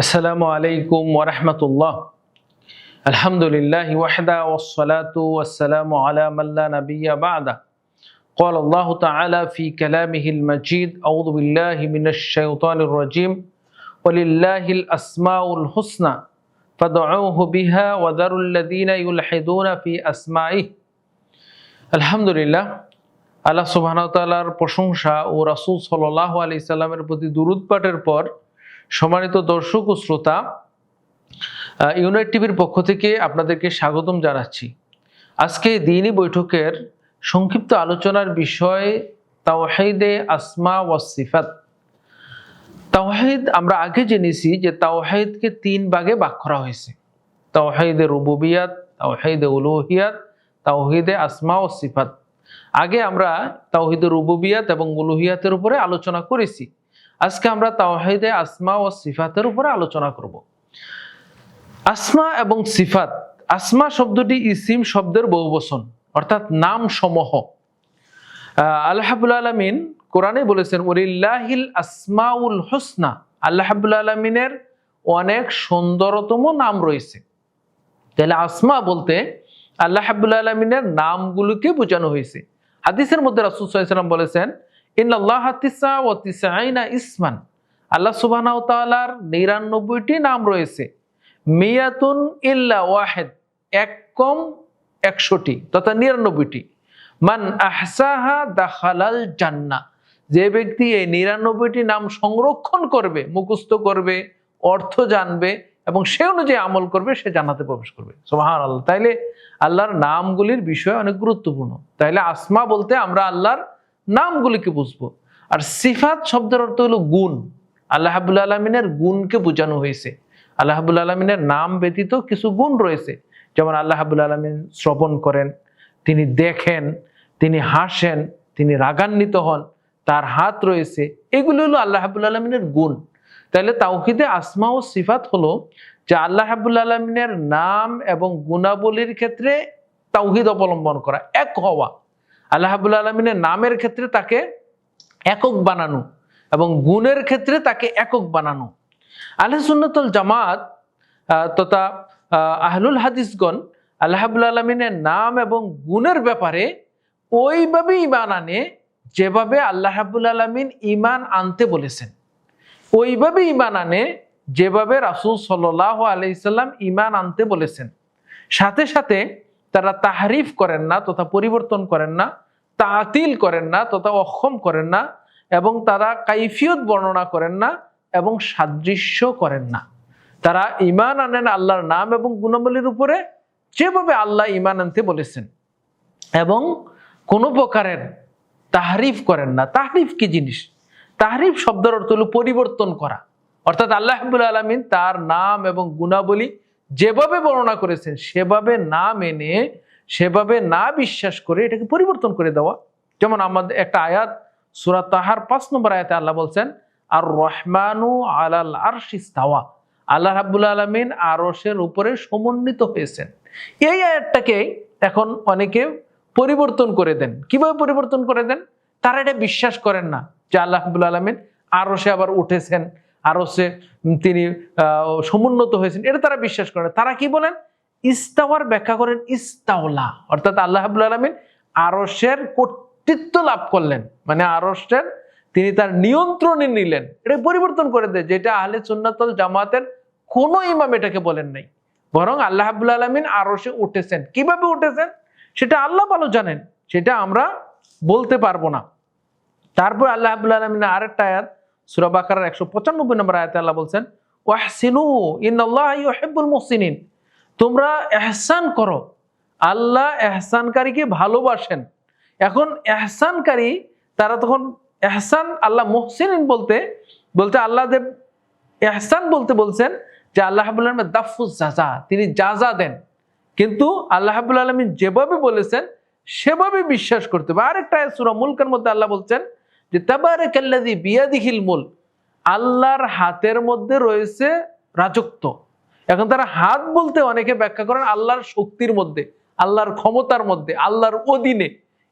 السلام عليكم ورحمة الله الحمد لله وحده والصلاة والسلام على من لا نبي بعده قال الله تعالى في كلامه المجيد أعوذ بالله من الشيطان الرجيم ولله الأسماء الحسنى فادعوه بها وذروا الذين يلحدون في أسمائه الحمد لله আল্লাহ সুবাহতালার প্রশংসা ও রাসূল সাল্লাহ আলি সাল্লামের প্রতি দুরুদ পাঠের পর সম্মানিত দর্শক ও শ্রোতা ইউনাইট টিভির পক্ষ থেকে আপনাদেরকে স্বাগতম জানাচ্ছি। আজকে দিনই বৈঠকের সংক্ষিপ্ত আলোচনার বিষয় তাওহিদে আসমা ওয়া সিফাত। তাওহিদ আমরা আগে জেনেছি যে তাওহিদকে তিন ভাগে ভাগ করা হয়েছে। তাওহিদে রুবুবিয়াত, তাওহিদে উলুহিয়াত, তাওহিদে আসমা ও সিফাত। আগে আমরা তাওহিদে রুবুবিয়াত এবং উলুহিয়াতের উপরে আলোচনা করেছি। আজকে আমরা তাওহিদে আসমা ও সিফাতের উপরে আলোচনা করব। আসমা এবং সিফাত, আসমা শব্দটি ইসিম শব্দের বহুবচন, অর্থাৎ নাম সমূহ আল্লাহাবুল আলমিন কোরআনে বলেছেন, ওলিল্লাহিল আসমাউল হোসনা। আল্লাহাবুল আলমিনের অনেক সুন্দরতম নাম রয়েছে। তাহলে আসমা বলতে আল্লাহ হাবুল আলমিনের নামগুলোকে বোঝানো হয়েছে। হাদিসের মধ্যে রাসুল সাল্লাম বলেছেন ইন্নআল্লাহ তিসা ও তিসাইনা ইসমান। আল্লাহ সুবাহ তালার নিরানব্বইটি নাম রয়েছে। মিয়াতুন ইল্লা ওয়াহেদ, এক কম একশোটি তথা নিরানব্বইটি। মান আহসাহা দাখালাল জান্না, যে ব্যক্তি এই নিরানব্বইটি নাম সংরক্ষণ করবে, মুখস্থ করবে, অর্থ জানবে এবং সে অনুযায়ী আমল করবে, সে জান্নাতে প্রবেশ করবে। সোহান আল্লাহ তাইলে আল্লাহর নামগুলির বিষয় অনেক গুরুত্বপূর্ণ। তাইলে আসমা বলতে আমরা আল্লাহর নামগুলিকে বুঝব। আর সিফাত শব্দের অর্থ হলো গুণ। আল্লাহ হাবুল আলমিনের গুণকে বোঝানো হয়েছে। আল্লাহ হাবুল আলমিনের নাম ব্যতীত কিছু গুণ রয়েছে। যেমন আল্লাহ হাবুল আলমিন শ্রবণ করেন, তিনি দেখেন, তিনি হাসেন, তিনি রাগান্বিত হন, তার হাত রয়েছে। এগুলো হলো আল্লাহ হাবুল আলমিনের গুণ। তাহলে তাওহিদে আসমা ও সিফাত হলো যে আল্লাহ আলমিনের নাম এবং গুণাবলীর ক্ষেত্রে তাওহিদ অবলম্বন করা, এক হওয়া। আল্লাহ হাবুল আলমিনের নামের ক্ষেত্রে তাকে একক বানানো এবং গুণের ক্ষেত্রে তাকে একক বানানো। আল্লাহ সুন্নতুল জামাত তথা আহলুল হাদিসগণ আল্লাহ হাবুল আলমিনের নাম এবং গুণের ব্যাপারে ওইভাবে ইমান আনে যেভাবে আল্লাহ হাবুল আলমিন ইমান আনতে বলেছেন। ওইভাবে ইমান আনে যেভাবে রাসুল সাল্লাহ আলাইসাল্লাম ইমান আনতে বলেছেন। সাথে সাথে তারা তাহারিফ করেন না তথা পরিবর্তন করেন না, তাতিল করেন না তথা অক্ষম করেন না এবং তারা কাইফিয়ত বর্ণনা করেন না এবং সাদৃশ্য করেন না। তারা ইমান আনেন আল্লাহর নাম এবং গুণাবলীর উপরে যেভাবে আল্লাহ ইমান আনতে বলেছেন এবং কোনো প্রকারের তাহারিফ করেন না। তাহরিফ কি জিনিস? তাহরিফ শব্দের অর্থ হলো পরিবর্তন করা। অর্থাৎ আল্লাহ হাবুল আলমিন তার নাম এবং গুণাবলী যেভাবে বর্ণনা করেছেন, সেভাবে না মেনে, সেভাবে না বিশ্বাস করে এটাকে পরিবর্তন করে দেওয়া। যেমন আমাদের একটা আয়াত, সুরা তাহার পাঁচ নম্বর আয়াতে আল্লাহ বলছেন আর রহমানু আলাল আরশিস্তাওয়া আল্লাহ রাব্বুল আলমিন আরসের উপরে সমন্বিত হয়েছেন। এই আয়াতটাকে এখন অনেকে পরিবর্তন করে দেন। কীভাবে পরিবর্তন করে দেন? তারা এটা বিশ্বাস করেন না যে আল্লাহ রাব্বুল আলমিন আরশে আবার উঠেছেন। আরশে উম, তিনি সমুন্নত হয়েছেন। এটা তারা বিশ্বাস করেন তারা কি বলেন? ইস্তাওয়ার ব্যাখ্যা করেন ইস্তাওলা। অর্থাৎ আল্লাহ হাবুল আলমিন আরসের কর্তৃত্ব লাভ করলেন। মানে আরসের তিনি তার নিয়ন্ত্রণে নিলেন। এটা পরিবর্তন করে দেয় যেটা আহলে সুন্নাতল জামাতের কোনো ইমাম এটাকে বলেন নাই। বরং আল্লাহ হাবুল আলমিন আরসে উঠেছেন। কীভাবে উঠেছেন? সেটা আল্লাহ ভালো জানেন। সেটা আমরা বলতে পারব না। তারপর আল্লাহ হাবুল আলমিন আরেকটা আয়াত সুরা বাকার একশো পঁচানব্বই নম্বর আয়াতে আল্লাহ বলছেন, ওয়াহসিনু, ইন্নাল্লাহ ইউহিব্বুল মুহসিনিন। তোমরা এহসান করো। আল্লাহ এহসানকারীকে ভালোবাসেন। এখন এহসানকারী, তারা তখন এহসান আল্লাহ মুহসিন বলতে বলতে আল্লাহ দেব এহসান বলতে বলছেন যে আল্লাহ হাবুল আলমের জাজা তিনি যাজা দেন। কিন্তু আল্লাহ হাবুল আলমী যেভাবে বলেছেন, সেভাবে বিশ্বাস করতে হবে। আরেকটা সুরা মুলকের মধ্যে আল্লাহ বলছেন যে তাবারে কাল্লাদি বিয়াদিহিল মুল আল্লাহর হাতের মধ্যে রয়েছে রাজত্ব। এখন তারা হাত বলতে অনেকে ব্যাখ্যা করেন আল্লাহর শক্তির মধ্যে, আল্লাহর ক্ষমতার মধ্যে, আল্লাহর অধীনে।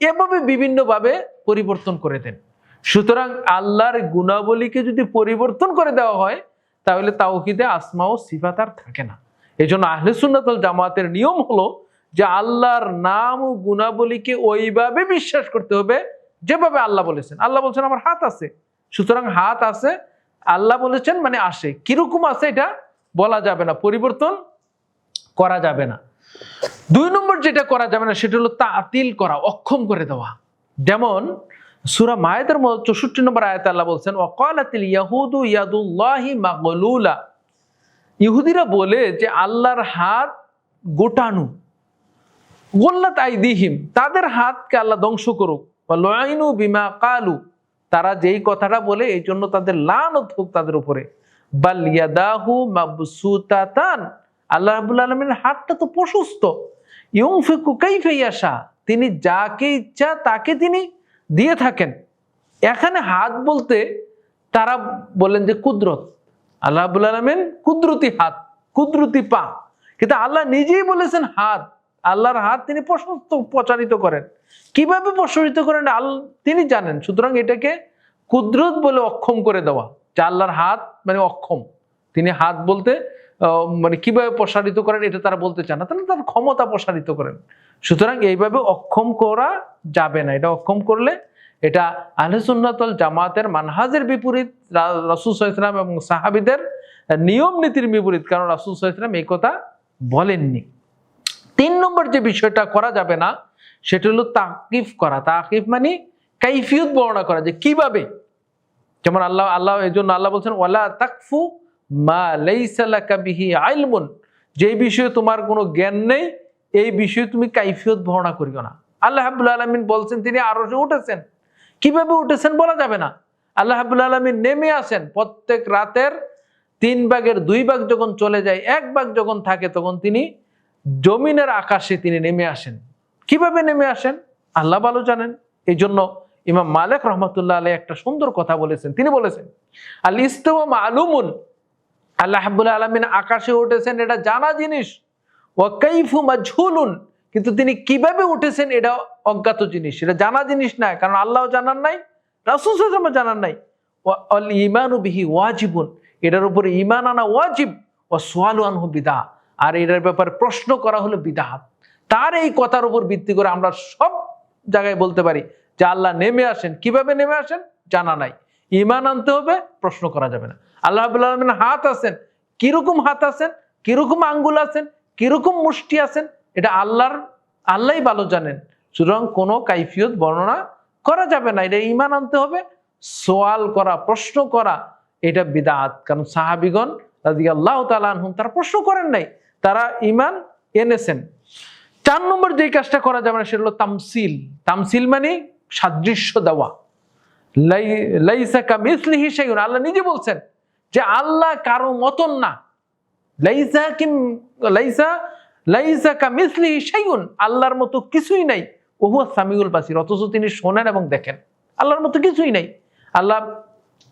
এভাবে বিভিন্নভাবে পরিবর্তন করে দেন। সুতরাং আল্লাহর গুণাবলীকে যদি পরিবর্তন করে দেওয়া হয়, তাহলে তাওহিদে আসমা ও সিফাত আর থাকে না। এই জন্য আহলে সুন্নাতল জামাতের নিয়ম হলো যে আল্লাহর নাম ও গুণাবলীকে ওইভাবে বিশ্বাস করতে হবে যেভাবে আল্লাহ বলেছেন। আল্লাহ বলছেন, আমার হাত আছে। সুতরাং হাত আছে, আল্লাহ বলেছেন মানে আসে। কীরকম আছে এটা বলা যাবে না, পরিবর্তন করা যাবে না। দুই নম্বর যেটা করা যাবে না, সেটা হলো তাতিল করা, অক্ষম করে দেওয়া। যেমন সুরা মায়েদের চৌষট্টি নম্বর আয়াত আল্লাহ বলছেন ওকালাতিল ইয়াহুদু ইয়াদুল্লাহি মাগলুলা। ইহুদিরা বলে যে, আল্লাহর হাত গোটানু। গোল্লাত আইদিহিম, তাদের হাতকে আল্লাহ ধ্বংস করুক। লয়নু বিমা কালু। তারা যেই কথাটা বলে, এই জন্য তাদের লানত হোক তাদের উপরে। বাল ইয়াদাহু মাবসুতাতান। আল্লাহ রাবুল আলমের হাতটা তো প্রশস্ত। ইয়ং ফিকু কাইফে ইয়াশা। তিনি যাকে ইচ্ছা তাকে তিনি দিয়ে থাকেন। এখানে হাত বলতে তারা বলেন যে কুদরত। আল্লাহ রাবুল আলমেন কুদরতি হাত, কুদরতি পা। কিন্তু আল্লাহ নিজেই বলেছেন হাত। আল্লাহর হাত তিনি প্রশস্ত প্রচারিত করেন। কীভাবে প্রসারিত করেন? আল, তিনি জানেন। সুতরাং এটাকে কুদরত বলে অক্ষম করে দেওয়া, যে আল্লাহর হাত মানে অক্ষম। তিনি হাত বলতে মানে কীভাবে প্রসারিত করেন এটা তারা বলতে চান না তাহলে তার ক্ষমতা প্রসারিত করেন। সুতরাং এইভাবে অক্ষম করা যাবে না। এটা অক্ষম করলে এটা আহলেসুন্নাতল জামাতের মানহাজের বিপরীত রাসূল সাল্লাল্লাহু এবং সাহাবিদের নিয়ম নীতির বিপরীত। কারণ রাসূল আলাইহি এই কথা বলেননি। তিন নম্বর যে বিষয়টা করা যাবে না, সেটা হলো তাকিফ করা। তাকিফ মানে কাইফিয়ত বর্ণনা করা, যে কীভাবে? যেমন আল্লাহ আল্লাহ এই জন্য আল্লাহ বলছেন, ওয়ালা তাকফু মা লাইসা লাকা বিহি আইলমুন। যে বিষয়ে তোমার কোনো জ্ঞান নেই, এই বিষয়ে তুমি কাইফিয়ত বর্ণনা করিও না। আল্লাহ হাবুল আলমিন বলছেন, তিনি আরও উঠেছেন। কীভাবে উঠেছেন বলা যাবে না। আল্লাহ হাবুল আলমিন নেমে আসেন প্রত্যেক রাতের তিন ভাগের দুই ভাগ যখন চলে যায়, এক ভাগ যখন থাকে, তখন তিনি জমিনের আকাশে তিনি নেমে আসেন। কীভাবে নেমে আসেন? আল্লাহ ভালো জানেন। এই জন্য ইমাম মালিক রহমতুল্লাহ আলী একটা সুন্দর কথা বলেছেন। তিনি বলেছেন, আল ইস্তওয়া মালুমুন, আল্লাহ হাবুল আলমিন আকাশে উঠেছেন, এটা জানা জিনিস। ও কাইফু মাজহুলুন, কিন্তু তিনি কীভাবে উঠেছেন, এটা অজ্ঞাত জিনিস। এটা জানা জিনিস না কারণ আল্লাহ জানার নাই, রাসুল জানান নাই। ইমানু বিহি ওয়াজিবুন, এটার উপরে ইমান আনা ওয়াজিব। ও সোয়ালু আনহু বিদা আর এটার ব্যাপারে প্রশ্ন করা হলো বিদাহাত। তার এই কথার উপর ভিত্তি করে আমরা সব জায়গায় বলতে পারি যে আল্লাহ নেমে আসেন। কীভাবে নেমে আসেন? জানা নাই। ইমান আনতে হবে, প্রশ্ন করা যাবে না। আল্লাহ রাব্বুল হাত আছেন। কীরকম হাত আছেন? কীরকম আঙ্গুল আছেন? কীরকম মুষ্টি আছেন? এটা আল্লাহর, আল্লাহই ভালো জানেন। সুতরাং কোনো কাইফিয়ত, বর্ণনা করা যাবে না। এটা ইমান আনতে হবে, সোয়াল করা, প্রশ্ন করা, এটা বিদাত কারণ সাহাবিগণ রাজি আল্লাহ তালা তালহুম তারা প্রশ্ন করেন নাই। তারা ইমান এনেছেন। চার নম্বর যে কাজটা করা যাবে না, সেটা হলো তামসিল। তামসিল মানে সাদৃশ্য দেওয়া। লাই- লাইসা কামিসলিহি শাইউন। আল্লাহ নিজে বলছেন যে আল্লাহ কারও মতন না। লাইসা কিম, লাইসা লাইসা কামিসলিহি শাইউন। আল্লাহর মতো কিছুই নাই। ওহু সামিউল বাসির। অথচ তিনি শোনেন এবং দেখেন। আল্লাহর মতো কিছুই নাই। আল্লাহ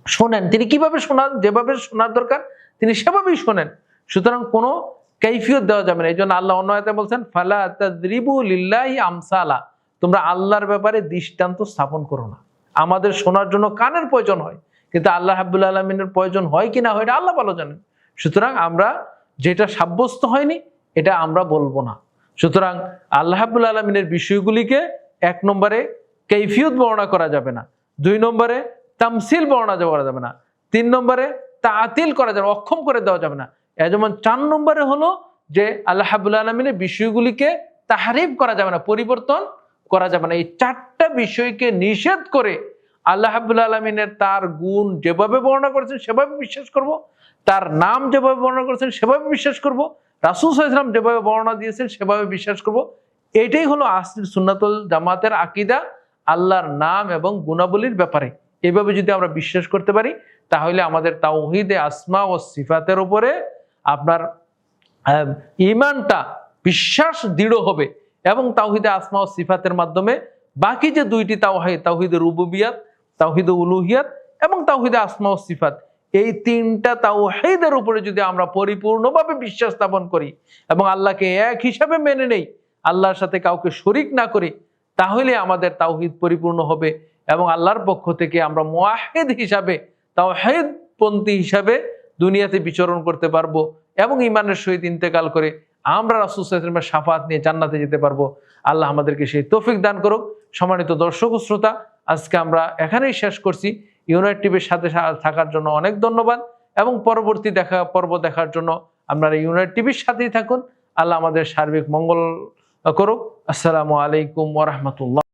শোনেন। তিনি কীভাবে শোনার যেভাবে শোনার দরকার, তিনি সেভাবেই শোনেন। সুতরাং কোনো কৈফিয়ত দেওয়া যাবে না। এই জন্য আল্লাহ অন্য আয়াতে বলছেন, ফালা তাদরিবু লিল্লাহি আমসালা। তোমরা আল্লাহর ব্যাপারে দৃষ্টান্ত স্থাপন করো না। আমাদের শোনার জন্য কানের প্রয়োজন হয়, কিন্তু আল্লাহ হাবুল আলমিনের প্রয়োজন হয় কি না হয় এটা আল্লাহ ভালো জানেন। সুতরাং আমরা যেটা সাব্যস্ত হয়নি, এটা আমরা বলব না। সুতরাং আল্লাহ হাবুল আলমিনের বিষয়গুলিকে এক নম্বরে কৈফিয়ত বর্ণনা করা যাবে না, দুই নম্বরে তামসিল বর্ণনা করা যাবে না, তিন নম্বরে তাতিল করা যাবে অক্ষম করে দেওয়া যাবে না। যেমন চার নম্বরে হলো যে আল্লাহ হাবুল আলমিনের বিষয়গুলিকে তাহারিফ করা যাবে না, পরিবর্তন করা যাবে না। এই চারটা বিষয়কে নিষেধ করে আল্লাহ হাবুল আলমিনের তার গুণ যেভাবে বর্ণনা করেছেন, সেভাবে বিশ্বাস করব। তার নাম যেভাবে বর্ণনা করেছেন, সেভাবে বিশ্বাস করব। রাসুল সাল্লাম যেভাবে বর্ণনা দিয়েছেন, সেভাবে বিশ্বাস করব। এটাই হলো আসল সুন্নাতুল জামাতের আকিদা, আল্লাহর নাম এবং গুণাবলীর ব্যাপারে। এভাবে যদি আমরা বিশ্বাস করতে পারি, তাহলে আমাদের তাওহিদে আসমা ও সিফাতের উপরে আপনার ইমানটা বিশ্বাস দৃঢ় হবে এবং তাওহিদে আসমা ও সিফাতের মাধ্যমে বাকি যে দুইটি তাওহাই, তাওহিদে রুবুবিয়াত, তাওহিদে উলুহিয়াত এবং তাওহিদে আসমা ও সিফাত, এই তিনটা তাওহিদের উপরে যদি আমরা পরিপূর্ণভাবে বিশ্বাস স্থাপন করি এবং আল্লাহকে এক হিসাবে মেনে নেই, আল্লাহর সাথে কাউকে শরিক না করি, তাহলে আমাদের তাওহিদ পরিপূর্ণ হবে এবং আল্লাহর পক্ষ থেকে আমরা মোয়াহেদ হিসাবে তাওহেদ পন্থী হিসাবে দুনিয়াতে বিচরণ করতে পারব এবং ইমানের সহিত ইন্তেকাল করে আমরা রাসুল সাল্লামের সাফাত নিয়ে জান্নাতে যেতে পারব। আল্লাহ আমাদেরকে সেই তৌফিক দান করুক। সম্মানিত দর্শক শ্রোতা, আজকে আমরা এখানেই শেষ করছি। ইউনাইট টিভির সাথে থাকার জন্য অনেক ধন্যবাদ এবং পরবর্তী দেখা, পর্ব দেখার জন্য আপনারা ইউনাইট টিভির সাথেই থাকুন। আল্লাহ আমাদের সার্বিক মঙ্গল করুক। আসসালামু আলাইকুম ওরহমতুল্লাহ